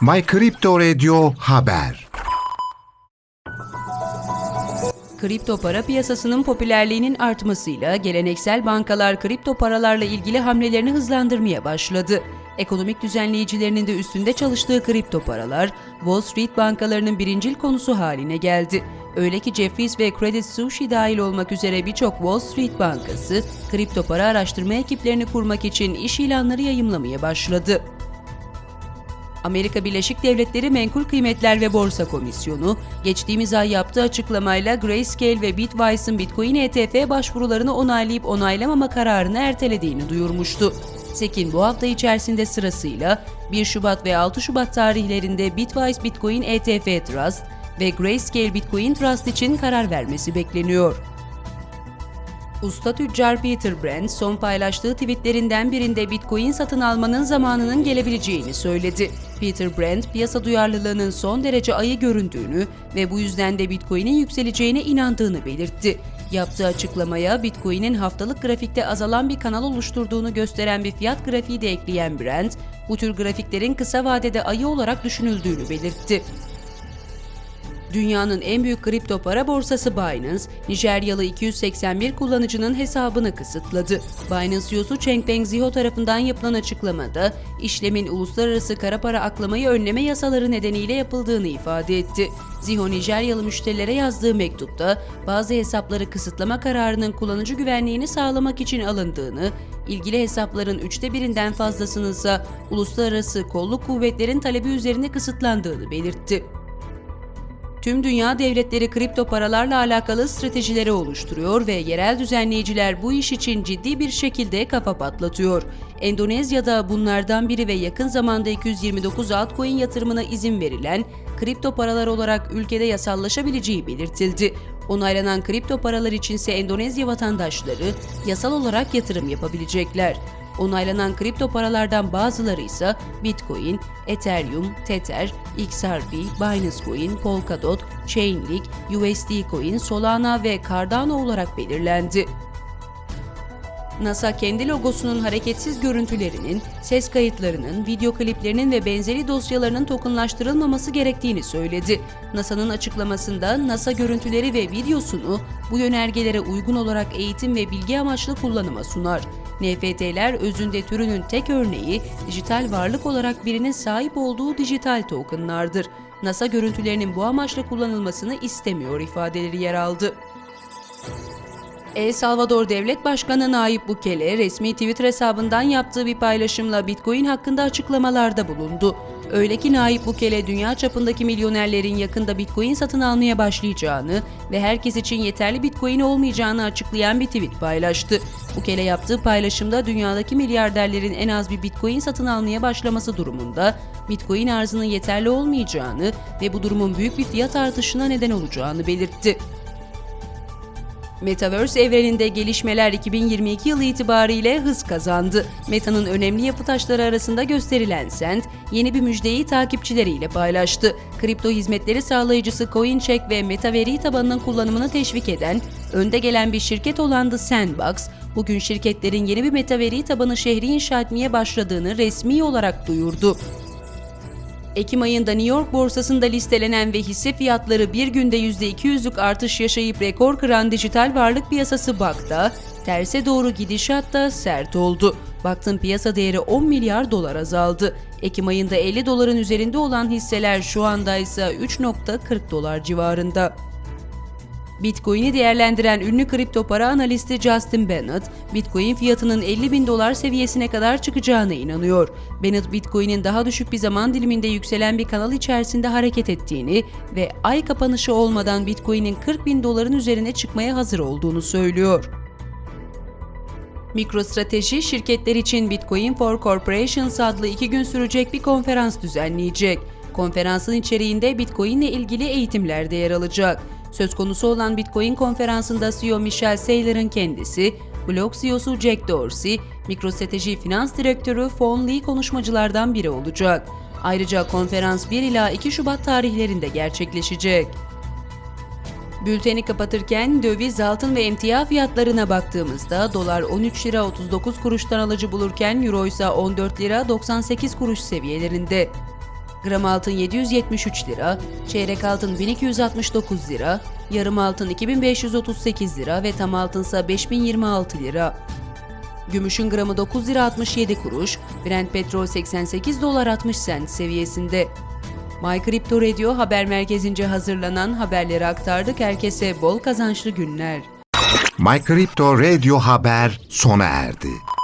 My Crypto Radio Haber Kripto para piyasasının popülerliğinin artmasıyla geleneksel bankalar kripto paralarla ilgili hamlelerini hızlandırmaya başladı. Ekonomik düzenleyicilerinin de üstünde çalıştığı kripto paralar, Wall Street bankalarının birincil konusu haline geldi. Öyle ki Jefferies ve Credit Suisse dahil olmak üzere birçok Wall Street bankası, kripto para araştırma ekiplerini kurmak için iş ilanları yayımlamaya başladı. Amerika Birleşik Devletleri Menkul Kıymetler ve Borsa Komisyonu, geçtiğimiz ay yaptığı açıklamayla Grayscale ve Bitwise'ın Bitcoin ETF başvurularını onaylayıp onaylamama kararını ertelediğini duyurmuştu. SEC'in bu hafta içerisinde sırasıyla 1 Şubat ve 6 Şubat tarihlerinde Bitwise Bitcoin ETF Trust ve Grayscale Bitcoin Trust için karar vermesi bekleniyor. Usta tüccar Peter Brand son paylaştığı tweetlerinden birinde Bitcoin satın almanın zamanının gelebileceğini söyledi. Peter Brand, piyasa duyarlılığının son derece ayı göründüğünü ve bu yüzden de Bitcoin'in yükseleceğine inandığını belirtti. Yaptığı açıklamaya Bitcoin'in haftalık grafikte azalan bir kanal oluşturduğunu gösteren bir fiyat grafiği de ekleyen Brand, bu tür grafiklerin kısa vadede ayı olarak düşünüldüğünü belirtti. Dünyanın en büyük kripto para borsası Binance, Nijeryalı 281 kullanıcının hesabını kısıtladı. Binance CEO'su Changpeng Zhou tarafından yapılan açıklamada, işlemin uluslararası kara para aklamayı önleme yasaları nedeniyle yapıldığını ifade etti. Zhou Nijeryalı müşterilere yazdığı mektupta, bazı hesapları kısıtlama kararının kullanıcı güvenliğini sağlamak için alındığını, ilgili hesapların üçte birinden fazlasının ise uluslararası kolluk kuvvetlerin talebi üzerine kısıtlandığını belirtti. Tüm dünya devletleri kripto paralarla alakalı stratejileri oluşturuyor ve yerel düzenleyiciler bu iş için ciddi bir şekilde kafa patlatıyor. Endonezya'da bunlardan biri ve yakın zamanda 229 altcoin yatırımına izin verilen kripto paralar olarak ülkede yasallaşabileceği belirtildi. Onaylanan kripto paralar içinse Endonezya vatandaşları yasal olarak yatırım yapabilecekler. Onaylanan kripto paralardan bazıları ise Bitcoin, Ethereum, Tether, XRP, Binance Coin, Polkadot, Chainlink, USD Coin, Solana ve Cardano olarak belirlendi. NASA kendi logosunun hareketsiz görüntülerinin, ses kayıtlarının, video kliplerinin ve benzeri dosyalarının tokenlaştırılmaması gerektiğini söyledi. NASA'nın açıklamasında NASA görüntüleri ve videosunu bu yönergelere uygun olarak eğitim ve bilgi amaçlı kullanıma sunar. NFT'ler özünde türünün tek örneği, dijital varlık olarak birinin sahip olduğu dijital tokenlardır. NASA görüntülerinin bu amaçla kullanılmasını istemiyor ifadeleri yer aldı. El Salvador Devlet Başkanı Nayib Bukele resmi Twitter hesabından yaptığı bir paylaşımla Bitcoin hakkında açıklamalarda bulundu. Öyle ki Nayib Bukele dünya çapındaki milyonerlerin yakında Bitcoin satın almaya başlayacağını ve herkes için yeterli Bitcoin olmayacağını açıklayan bir tweet paylaştı. Bukele yaptığı paylaşımda dünyadaki milyarderlerin en az bir Bitcoin satın almaya başlaması durumunda Bitcoin arzının yeterli olmayacağını ve bu durumun büyük bir fiyat artışına neden olacağını belirtti. Metaverse evreninde gelişmeler 2022 yılı itibariyle hız kazandı. Meta'nın önemli yapı taşları arasında gösterilen Sand, yeni bir müjdeyi takipçileriyle paylaştı. Kripto hizmetleri sağlayıcısı CoinCheck ve Meta veri tabanının kullanımını teşvik eden, önde gelen bir şirket olan The Sandbox, bugün şirketlerin yeni bir meta veri tabanı şehri inşa etmeye başladığını resmi olarak duyurdu. Ekim ayında New York borsasında listelenen ve hisse fiyatları bir günde %200'lük artış yaşayıp rekor kıran dijital varlık piyasası BAK'ta, terse doğru gidişat da sert oldu. Baktın piyasa değeri 10 milyar dolar azaldı. Ekim ayında 50 doların üzerinde olan hisseler şu anda ise 3.40 dolar civarında. Bitcoin'i değerlendiren ünlü kripto para analisti Justin Bennett, Bitcoin fiyatının 50 bin dolar seviyesine kadar çıkacağına inanıyor. Bennett, Bitcoin'in daha düşük bir zaman diliminde yükselen bir kanal içerisinde hareket ettiğini ve ay kapanışı olmadan Bitcoin'in 40 bin doların üzerine çıkmaya hazır olduğunu söylüyor. MicroStrateji şirketler için Bitcoin for Corporations adlı iki gün sürecek bir konferans düzenleyecek. Konferansın içeriğinde Bitcoin ile ilgili eğitimler de yer alacak. Söz konusu olan Bitcoin konferansında CEO Michel Saylor'ın kendisi, Blok CEO'su Jack Dorsey, MicroStrateji Finans Direktörü Fon Lee konuşmacılardan biri olacak. Ayrıca konferans 1 ila 2 Şubat tarihlerinde gerçekleşecek. Bülteni kapatırken döviz, altın ve emtia fiyatlarına baktığımızda dolar 13 lira 39 kuruştan alıcı bulurken euro ise 14 lira 98 kuruş seviyelerinde. Gram altın 773 lira, çeyrek altın 1269 lira, yarım altın 2538 lira ve tam altınsa 5026 lira. Gümüşün gramı 9 lira 67 kuruş, Brent petrol 88 dolar 60 sent seviyesinde. My Crypto Radio haber merkezince hazırlanan haberleri aktardık. Herkese bol kazançlı günler. My Crypto Radio Haber sona erdi.